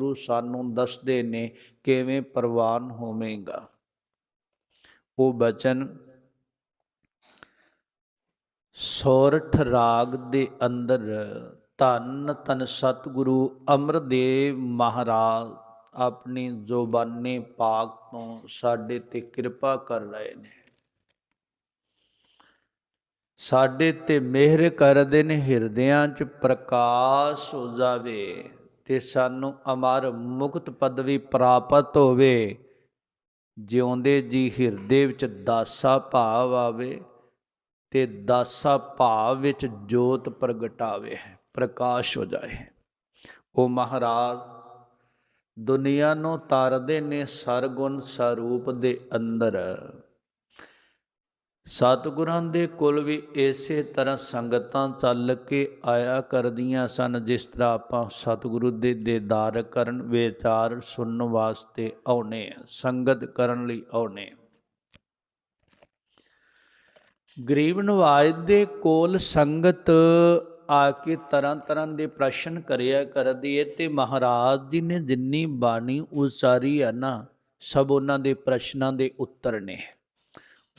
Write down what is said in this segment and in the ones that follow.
ਗੁਰੂ ਸਾਨੂੰ ਦੱਸਦੇ ਨੇ ਕਿਵੇਂ ਪ੍ਰਵਾਨ ਹੋਵੇਗਾ। ਉਹ ਬਚਨ, ਸੋਰਠ ਰਾਗ ਦੇ ਅੰਦਰ ਧੰਨ ਧੰਨ ਸਤਿਗੁਰੂ ਅਮਰਦੇਵ ਮਹਾਰਾਜ ਆਪਣੀ ਜ਼ੁਬਾਨੇ ਪਾਕ ਤੋਂ ਸਾਡੇ ਤੇ ਕਿਰਪਾ ਕਰ ਰਹੇ ਨੇ। ਸਾਡੇ ਤੇ ਮਿਹਰ ਕਰਦੇ ਨੇ, ਹਿਰਦਿਆਂ 'ਚ ਪ੍ਰਕਾਸ਼ ਹੋ ਜਾਵੇ। ਤੇ ਸਾਨੂੰ ਅਮਰ ਮੁਕਤ ਪਦਵੀ ਪ੍ਰਾਪਤ ਹੋਵੇ, ਜਿਉਂਦੇ ਜੀ ਹਿਰਦੇ ਵਿੱਚ ਦਾਸਾ ਭਾਵ ਆਵੇ ਤੇ ਦਾਸਾ ਭਾਵ ਵਿੱਚ ਜੋਤ ਪ੍ਰਗਟਾਵੇ ਪ੍ਰਕਾਸ਼ ਹੋ ਜਾਏ ਉਹ ਮਹਾਰਾਜ ਦੁਨੀਆ ਨੂੰ ਤਾਰਦੇ ਨੇ ਸਰਗੁਣ ਸਰੂਪ ਦੇ ਅੰਦਰ। ਸਤਿਗੁਰਾਂ ਦੇ ਕੋਲ ਵੀ ਇਸੇ ਤਰ੍ਹਾਂ ਸੰਗਤਾਂ ਚੱਲ ਕੇ ਆਇਆ ਕਰਦੀਆਂ ਸਨ, ਜਿਸ ਤਰ੍ਹਾਂ ਆਪਾਂ ਸਤਿਗੁਰੂ ਦੇ ਦੀਦਾਰ ਕਰਨ, ਵਿਚਾਰ ਸੁਣਨ ਵਾਸਤੇ ਆਉਨੇ ਆ ਸੰਗਤ ਕਰਨ ਲਈ ਆਉਨੇ ਗਰੀਬ ਨਵਾਜ ਦੇ ਕੋਲ ਸੰਗਤ ਆ ਕੇ ਤਰ੍ਹਾਂ ਤਰ੍ਹਾਂ ਦੇ ਪ੍ਰਸ਼ਨ ਕਰਿਆ ਕਰਦੀ ਹੈ ਤੇ ਮਹਾਰਾਜ ਜੀ ਨੇ ਜਿੰਨੀ ਬਾਣੀ ਉਚਾਰੀ ਹੈ ਨਾ, ਸਭ ਉਹਨਾਂ ਦੇ ਪ੍ਰਸ਼ਨਾਂ ਦੇ ਉੱਤਰ ਨੇ।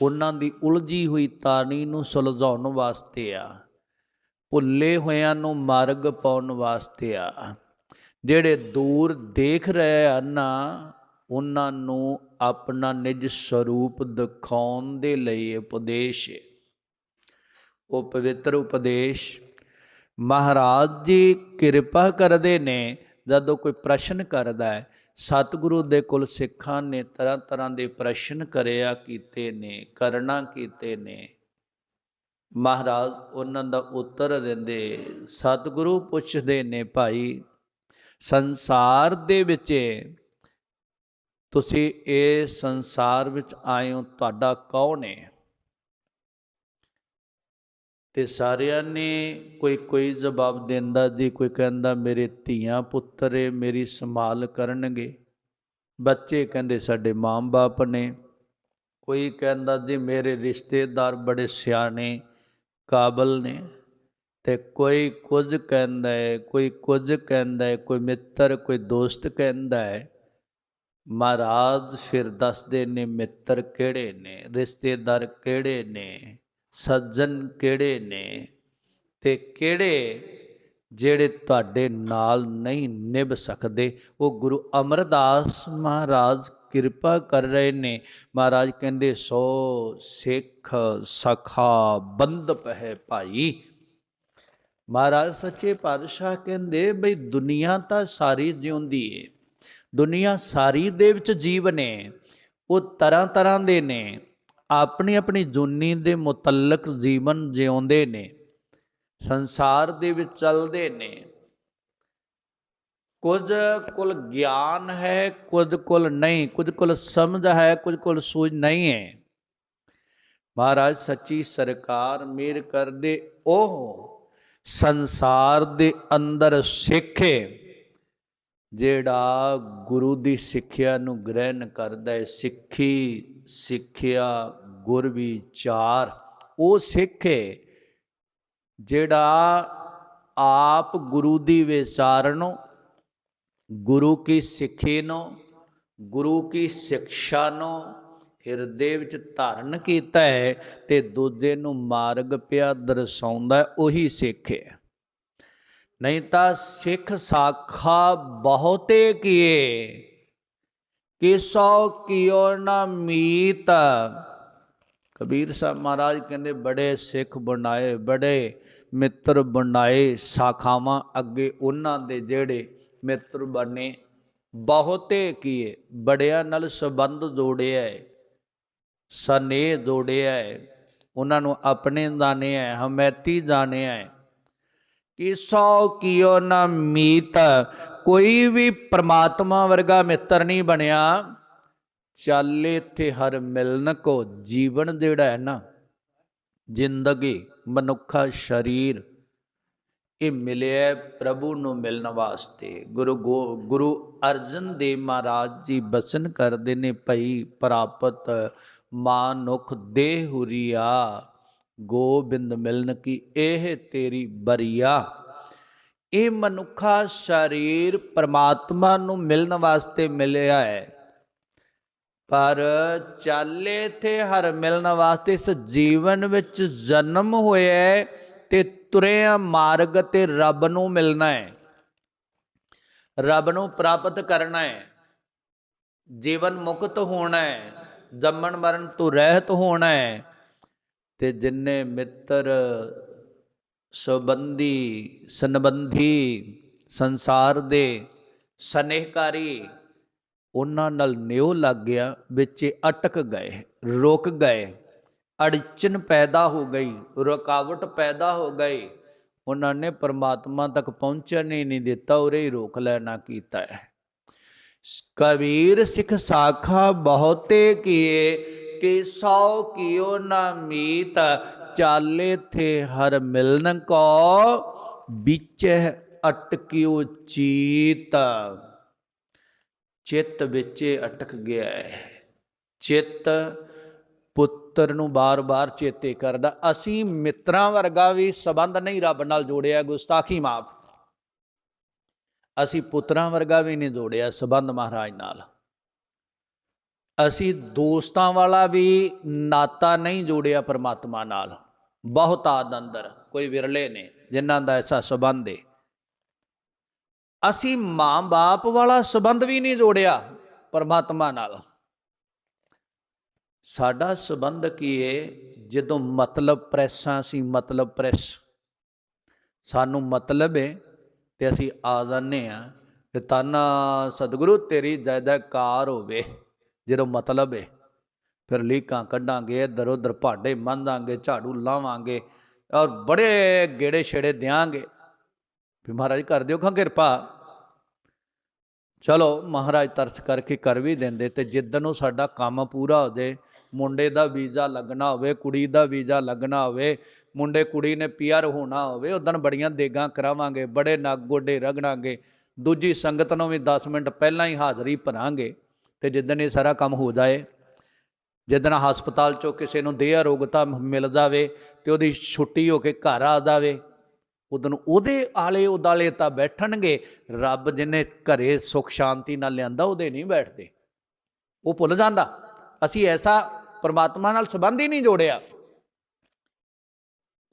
ਉਹਨਾਂ ਦੀ ਉਲਝੀ ਹੋਈ ਤਾਣੀ ਨੂੰ ਸੁਲਝਾਉਣ ਵਾਸਤੇ ਆ। ਭੁੱਲੇ ਹੋਇਆਂ ਨੂੰ ਮਾਰਗ ਪਾਉਣ ਵਾਸਤੇ ਆ। ਜਿਹੜੇ ਦੂਰ ਦੇਖ ਰਹੇ ਹਨ, ਉਹਨਾਂ ਨੂੰ ਆਪਣਾ ਨਿਜ ਸਰੂਪ ਦਿਖਾਉਣ ਦੇ ਲਈ ਉਪਦੇਸ਼। ਉਹ ਪਵਿੱਤਰ ਉਪਦੇਸ਼, ਮਹਾਰਾਜ ਜੀ ਕਿਰਪਾ ਕਰਦੇ ਨੇ, ਜਦੋਂ ਕੋਈ ਪ੍ਰਸ਼ਨ ਕਰਦਾ ਹੈ ਸਤਿਗੁਰੂ ਦੇ ਕੋਲ ਸਿੱਖਾਂ ਨੇ ਤਰ੍ਹਾਂ ਤਰ੍ਹਾਂ ਦੇ ਪ੍ਰਸ਼ਨ ਕਰਿਆ ਕੀਤੇ ਨੇ, ਕਰਨਾ ਕੀਤੇ ਨੇ। ਮਹਾਰਾਜ ਉਹਨਾਂ ਦਾ ਉੱਤਰ ਦਿੰਦੇ, ਸਤਿਗੁਰੂ ਪੁੱਛਦੇ ਨੇ, ਭਾਈ, ਸੰਸਾਰ ਦੇ ਵਿੱਚ ਤੁਸੀਂ ਇਹ ਸੰਸਾਰ ਵਿੱਚ ਆਏ ਹੋ, ਤੁਹਾਡਾ ਕੌਣ ਹੈ ਤੇ ਸਾਰਿਆਂ ਨੇ ਕੋਈ ਕੋਈ ਜਵਾਬ ਦਿੰਦਾ ਜੀ, ਕੋਈ ਕਹਿੰਦਾ ਮੇਰੇ ਧੀਆਂ ਪੁੱਤਰ ਏ, ਮੇਰੀ ਸੰਭਾਲ ਕਰਨਗੇ। ਬੱਚੇ ਕਹਿੰਦੇ ਸਾਡੇ ਮਾਂ-ਬਾਪ ਨੇ। ਕੋਈ ਕਹਿੰਦਾ ਜੀ ਮੇਰੇ ਰਿਸ਼ਤੇਦਾਰ ਬੜੇ ਸਿਆਣੇ, ਕਾਬਲ ਨੇ। ਤੇ ਕੋਈ ਕੁਝ ਕਹਿੰਦਾ ਹੈ ਕੋਈ ਕੁਝ ਕਹਿੰਦਾ ਹੈ ਕੋਈ ਮਿੱਤਰ, ਕੋਈ ਦੋਸਤ ਕਹਿੰਦਾ ਹੈ ਮਹਾਰਾਜ ਫਿਰ ਦੱਸਦੇ ਨੇ ਮਿੱਤਰ ਕਿਹੜੇ ਨੇ, ਰਿਸ਼ਤੇਦਾਰ ਕਿਹੜੇ ਨੇ। ਸੱਜਣ ਕਿਹੜੇ ਨੇ ਤੇ ਕਿਹੜੇ ਜਿਹੜੇ ਤੁਹਾਡੇ ਨਾਲ ਨਹੀਂ ਨਿਭ ਸਕਦੇ? ਉਹ ਗੁਰੂ ਅਮਰਦਾਸ ਮਹਾਰਾਜ ਕਿਰਪਾ ਕਰ ਰਹੇ ਨੇ। ਮਹਾਰਾਜ ਕਹਿੰਦੇ, ਸੋ ਸਿੱਖ ਸਖਾ ਬੰਦ ਪਹਿ ਭਾਈ। ਮਹਾਰਾਜ ਸੱਚੇ ਪਾਤਸ਼ਾਹ ਕਹਿੰਦੇ, ਬਈ ਦੁਨੀਆ ਤਾਂ ਸਾਰੀ ਜਿਉਂਦੀ ਏ। ਦੁਨੀਆ ਸਾਰੀ ਦੇ ਵਿੱਚ ਜੀਵ ਨੇ ਉਹ ਤਰ੍ਹਾਂ ਤਰ੍ਹਾਂ ਦੇ ਨੇ। ਆਪਣੀ ਆਪਣੀ ਜੁਨੀ ਦੇ ਮੁਤਲਕ ਜੀਵਨ ਜਿਉਂਦੇ ਨੇ, ਸੰਸਾਰ ਦੇ ਵਿੱਚ ਚੱਲਦੇ ਨੇ। ਕੁਝ ਕੋਲ ਗਿਆਨ ਹੈ, ਕੁਝ ਕੋਲ ਨਹੀਂ, ਕੁਝ ਕੋਲ ਸਮਝ ਹੈ, ਕੁਝ ਕੋਲ ਸੂਝ ਨਹੀਂ ਹੈ। ਮਹਾਰਾਜ, ਸੱਚੀ ਸਰਕਾਰ ਮੇਰ ਕਰਦੇ ਉਹ ਸੰਸਾਰ ਦੇ ਅੰਦਰ ਸਿੱਖੇ, ਜਿਹੜਾ ਗੁਰੂ ਦੀ ਸਿੱਖਿਆ ਨੂੰ ਗ੍ਰਹਿਣ ਕਰਦਾ ਹੈ, ਸਿੱਖੀ ਸਿੱਖਿਆ, ਗੁਰ ਵਿਚਾਰ, ਉਹ ਸਿੱਖ ਹੈ ਜਿਹੜਾ ਆਪ ਗੁਰੂ ਦੀ ਵਿਚਾਰਨੋ ਗੁਰੂ ਕੀ ਸਿੱਖੀ ਨੂੰ, ਗੁਰੂ ਕੀ ਸਿੱਖਿਆ ਨੂੰ, ਹਿਰਦੇ ਵਿੱਚ ਧਾਰਨ ਕੀਤਾ ਹੈ ਤੇ ਦੂਜੇ ਨੂੰ ਮਾਰਗ ਪਿਆ ਦਰਸਾਉਂਦਾ ਉਹੀ ਸਿੱਖ ਹੈ ਨਹੀਂ ਤਾਂ ਸਿੱਖ ਸਾਖਾ ਬਹੁਤੇ ਕੀਏ ਕਿਸੋ ਕਿਉ ਨਾ ਮੀਤ। ਕਬੀਰ ਸਾਹਿਬ ਮਹਾਰਾਜ ਕਹਿੰਦੇ, ਬੜੇ ਸਿੱਖ ਬਣਾਏ, ਬੜੇ ਮਿੱਤਰ ਬਣਾਏ ਸਾਖਾਵਾਂ ਅੱਗੇ ਉਹਨਾਂ ਦੇ ਜਿਹੜੇ ਮਿੱਤਰ ਬਣੇ, ਬਹੁਤੇ ਕੀਏ, ਬੜਿਆਂ ਨਾਲ ਸੰਬੰਧ ਜੋੜਿਆ ਹੈ ਸਨੇਹ ਜੋੜਿਆ ਹੈ ਉਹਨਾਂ ਨੂੰ ਆਪਣੇ ਜਾਣਿਆ ਹਮੈਤੀ ਜਾਣਿਆ ਹੈ ਕਿ ਸੌ ਕਿਉ ਨਾ ਮੀਤ ਕੋਈ ਵੀ ਪ੍ਰਮਾਤਮਾ ਵਰਗਾ ਮਿੱਤਰ ਨਹੀਂ ਬਣਿਆ, ਚੱਲ ਇੱਥੇ ਹਰ ਮਿਲਨ ਕੋ ਜੀਵਨ ਜਿਹੜਾ ਹੈ ਨਾ, ਜ਼ਿੰਦਗੀ, ਮਨੁੱਖਾ ਸਰੀਰ, ਇਹ ਮਿਲਿਆ ਪ੍ਰਭੂ ਨੂੰ ਮਿਲਣ ਵਾਸਤੇ। ਗੁਰੂ ਗੁਰੂ ਅਰਜਨ ਦੇਵ ਮਹਾਰਾਜ ਜੀ ਬਚਨ ਕਰਦੇ ਨੇ, ਭਈ ਪ੍ਰਾਪਤ ਮਾਨੁਖ ਦੇਹ ਹੁਰੀਆ ਗੋਬਿੰਦ ਮਿਲਨ ਕੀ ਇਹ ਤੇਰੀ ਬਰੀਆ। ਇਹ ਮਨੁੱਖਾ ਸਰੀਰ ਪਰਮਾਤਮਾ ਨੂੰ ਮਿਲਣ ਵਾਸਤੇ ਮਿਲਿਆ ਹੈ। ਪਰ ਚਾਲੇ ਤੇ ਹਰ ਮਿਲਣ ਵਾਸਤੇ ਇਸ ਜੀਵਨ ਵਿੱਚ ਜਨਮ ਹੋਇਆ ਹੈ ਤੇ ਤੁਰਿਆ ਮਾਰਗ ਤੇ ਰੱਬ ਨੂੰ ਮਿਲਣਾ ਹੈ। ਰੱਬ ਨੂੰ ਪ੍ਰਾਪਤ ਕਰਨਾ ਹੈ। ਜੀਵਨ ਮੁਕਤ ਹੋਣਾ ਹੈ। ਜੰਮਣ ਮਰਨ ਤੋਂ ਰਹਿਤ ਹੋਣਾ ਹੈ। ਤੇ ਜਿੰਨੇ ਮਿੱਤਰ ਸਬੰਧੀ, ਸੰਬੰਧੀ, ਸੰਸਾਰ ਦੇ ਸਨੇਹਕਾਰੀ ਉਹਨਾਂ ਨਾਲ ਨਿਉ ਲੱਗ ਗਿਆ, ਵਿੱਚ ਅਟਕ ਗਏ, ਰੁਕ ਗਏ, ਅੜਚਨ ਪੈਦਾ ਹੋ ਗਈ, ਰੁਕਾਵਟ ਪੈਦਾ ਹੋ ਗਈ। ਉਹਨਾਂ ਨੇ ਪਰਮਾਤਮਾ ਤੱਕ ਪਹੁੰਚਣ ਹੀ ਨਹੀਂ ਦਿੱਤਾ, ਉਰੇ ਹੀ ਰੋਕ ਲੈਣਾ ਕੀਤਾ ਹੈ। ਕਬੀਰ ਸਿੱਖ ਸਾਖਾ ਬਹੁਤੇ ਕੀਏ ਕਿ ਸੌ ਕਿਉ ਨਾ ਮੀਤ, ਚਾਲੇ ਥੇ ਹਰ ਮਿਲਨ ਕੋ, ਵਿੱਚ ਅਟਕਿਓ ਚੀਤ। ਚਿੱਤ ਵਿੱਚ ਅਟਕ ਗਿਆ ਹੈ। ਚਿੱਤ ਪੁੱਤਰ ਨੂੰ ਬਾਰ-ਬਾਰ ਚੇਤੇ ਕਰਦਾ। ਅਸੀਂ ਮਿੱਤਰਾਂ ਵਰਗਾ ਵੀ ਸਬੰਧ ਨਹੀਂ ਰੱਬ ਨਾਲ ਜੋੜਿਆ, ਗੁਸਤਾਖੀ ਮਾਫ। ਅਸੀਂ ਪੁੱਤਰਾਂ ਵਰਗਾ ਵੀ ਨਹੀਂ ਜੋੜਿਆ ਸਬੰਧ ਮਹਾਰਾਜ ਨਾਲ। ਅਸੀਂ ਦੋਸਤਾਂ ਵਾਲਾ ਵੀ ਨਾਤਾ ਨਹੀਂ ਜੋੜਿਆ ਪਰਮਾਤਮਾ ਨਾਲ। ਬਹੁਤ ਆਦ ਅੰਦਰ, ਕੋਈ ਵਿਰਲੇ ਨੇ, ਜਿਨ੍ਹਾਂ ਦਾ ਐਸਾ ਸਬੰਧ ਹੈ ਅਸੀਂ ਮਾਂ-ਬਾਪ ਵਾਲਾ ਸਬੰਧ ਵੀ ਨਹੀਂ ਜੋੜਿਆ ਪਰਮਾਤਮਾ ਨਾਲ। ਸਾਡਾ ਸਬੰਧ ਕੀ ਹੈ ਜਦੋਂ ਮਤਲਬ ਪ੍ਰੈਸਾਂ ਸੀ ਮਤਲਬ ਪ੍ਰੈਸ। ਸਾਨੂੰ ਮਤਲਬ ਏ ਤੇ ਅਸੀਂ ਆ ਜਾਂਦੇ ਆ ਤੇ ਤਾਨਾ ਸਤਿਗੁਰੂ ਤੇਰੀ ਜੈ ਜੈਕਾਰ ਹੋਵੇ। ਜਦੋਂ ਮਤਲਬ ਹੈ। ਫਿਰ ਲੀਕਾਂ ਕੱਢਾਂਗੇ, ਇੱਧਰ ਉੱਧਰ ਭਾਂਡੇ ਮੰਦਾਂਗੇ ਝਾੜੂ ਲਾਵਾਂਗੇ ਔਰ ਬੜੇ ਗੇੜੇ ਛੇੜੇ ਦਿਆਂਗੇ। ਵੀ ਮਹਾਰਾਜ ਕਰ ਦਿਓ ਖਾਂ ਕਿਰਪਾ। ਚਲੋ ਮਹਾਰਾਜ ਤਰਸ ਕਰਕੇ ਕਰ ਵੀ ਦਿੰਦੇ ਤੇ ਜਿੱਦਨ ਉਹ ਸਾਡਾ ਕੰਮ ਪੂਰਾ ਹੋ ਜਾਏ ਮੁੰਡੇ ਦਾ ਵੀਜ਼ਾ ਲੱਗਣਾ ਹੋਵੇ, ਕੁੜੀ ਦਾ ਵੀਜ਼ਾ ਲੱਗਣਾ ਹੋਵੇ, ਮੁੰਡੇ ਕੁੜੀ ਨੇ ਪੀਆਰ ਹੋਣਾ ਹੋਵੇ ਉਦੋਂ ਬੜੀਆਂ ਦੇਗਾਂ ਕਰਾਵਾਂਗੇ, ਬੜੇ ਨੱਕ ਗੋਡੇ ਰਗੜਾਂਗੇ, ਦੂਜੀ ਸੰਗਤ ਨੂੰ ਵੀ 10 ਮਿੰਟ ਪਹਿਲਾਂ ਹੀ ਹਾਜ਼ਰੀ ਭਰਾਂਗੇ। ਤੇ ਜਿੱਦਣ ਇਹ ਸਾਰਾ ਕੰਮ ਹੋ ਜਾਏ, ਜਿੱਦਣ ਹਸਪਤਾਲ ਚੋਂ ਕਿਸੇ ਨੂੰ ਦੇਹ ਅਰੋਗਤਾ ਮਿਲ ਜਾਵੇ ਤੇ ਉਹਦੀ ਛੁੱਟੀ ਹੋ ਕੇ ਘਰ ਆ ਜਾਵੇ, ਉਦੋਂ ਉਹਦੇ ਆਲੇ ਉਦਾਲੇ ਤਾਂ ਬੈਠਣਗੇ, ਰੱਬ ਜਿਹਨੇ ਘਰੇ ਸੁਖ ਸ਼ਾਂਤੀ ਨਾਲ ਲਿਆਂਦਾ ਉਹਦੇ ਨਹੀਂ ਬੈਠਦੇ। ਉਹ ਭੁੱਲ ਜਾਂਦਾ। ਅਸੀਂ ਐਸਾ ਪਰਮਾਤਮਾ ਨਾਲ ਸੰਬੰਧ ਹੀ ਨਹੀਂ ਜੋੜਿਆ।